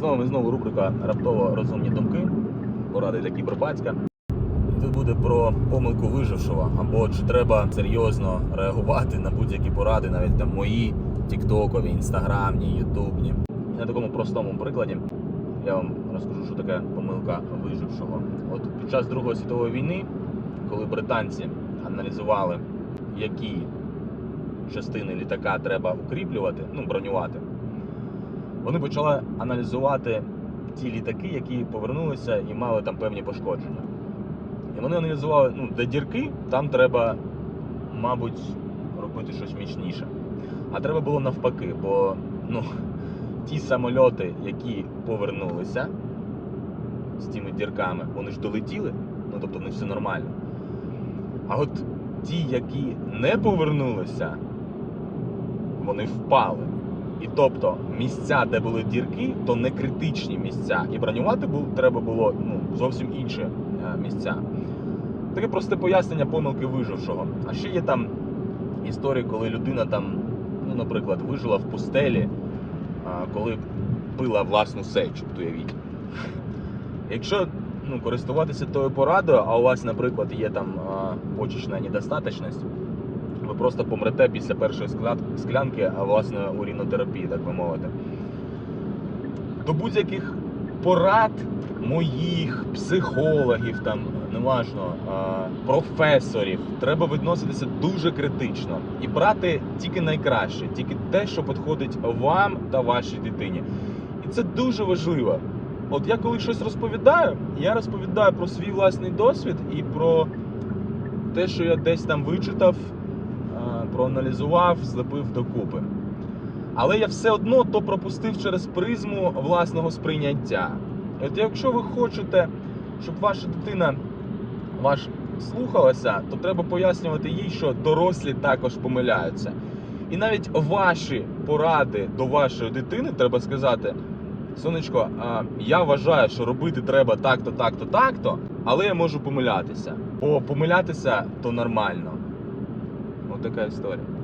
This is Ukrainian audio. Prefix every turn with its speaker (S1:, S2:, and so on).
S1: Знову і знову рубрика Раптово розумні думки. Поради для кібербатька. І Тут буде про помилку вижившого, або чи треба серйозно реагувати на будь-які поради, навіть там мої, тіктокові, інстаграмні, ютубні. На такому простому прикладі я вам розкажу, що таке помилка вижившого. От під час Другої світової війни, коли британці аналізували, які частини літака треба укріплювати, ну бронювати, вони почали аналізувати ті літаки, які повернулися і мали там певні пошкодження. І вони аналізували, ну, де дірки, там треба, мабуть, робити щось міцніше. А треба було навпаки, бо ну, ті самольоти, які повернулися з тими дірками, вони ж долетіли, ну тобто них все нормально. А от ті, які не повернулися, вони впали. І тобто місця, де були дірки, то не критичні місця. І бронювати треба було ну, зовсім інші е, місця. Таке просте пояснення помилки вижившого. А ще є там історії, коли людина там, ну, наприклад, вижила в пустелі, коли пила власну сечу, уявіть. Якщо ну, користуватися тою порадою, а у вас, наприклад, є там почечна недостаточність, ви просто помрете після першої склянки, а власне урінотерапії, так би мовити. До будь-яких порад моїх, психологів, там, неважно, професорів, треба відноситися дуже критично і брати тільки найкраще, тільки те, що підходить вам та вашій дитині. І це дуже важливо. От я коли щось розповідаю, я розповідаю про свій власний досвід і про те, що я десь там вичитав, проаналізував, злепив докупи. Але я все одно то пропустив через призму власного сприйняття. От якщо ви хочете, щоб ваша дитина ваш слухалася, то треба пояснювати їй, що дорослі також помиляються. І навіть ваші поради до вашої дитини треба сказати: сонечко, я вважаю, що робити треба так-то, так-то, так-то, але я можу помилятися. Бо помилятися то нормально. От такая історія.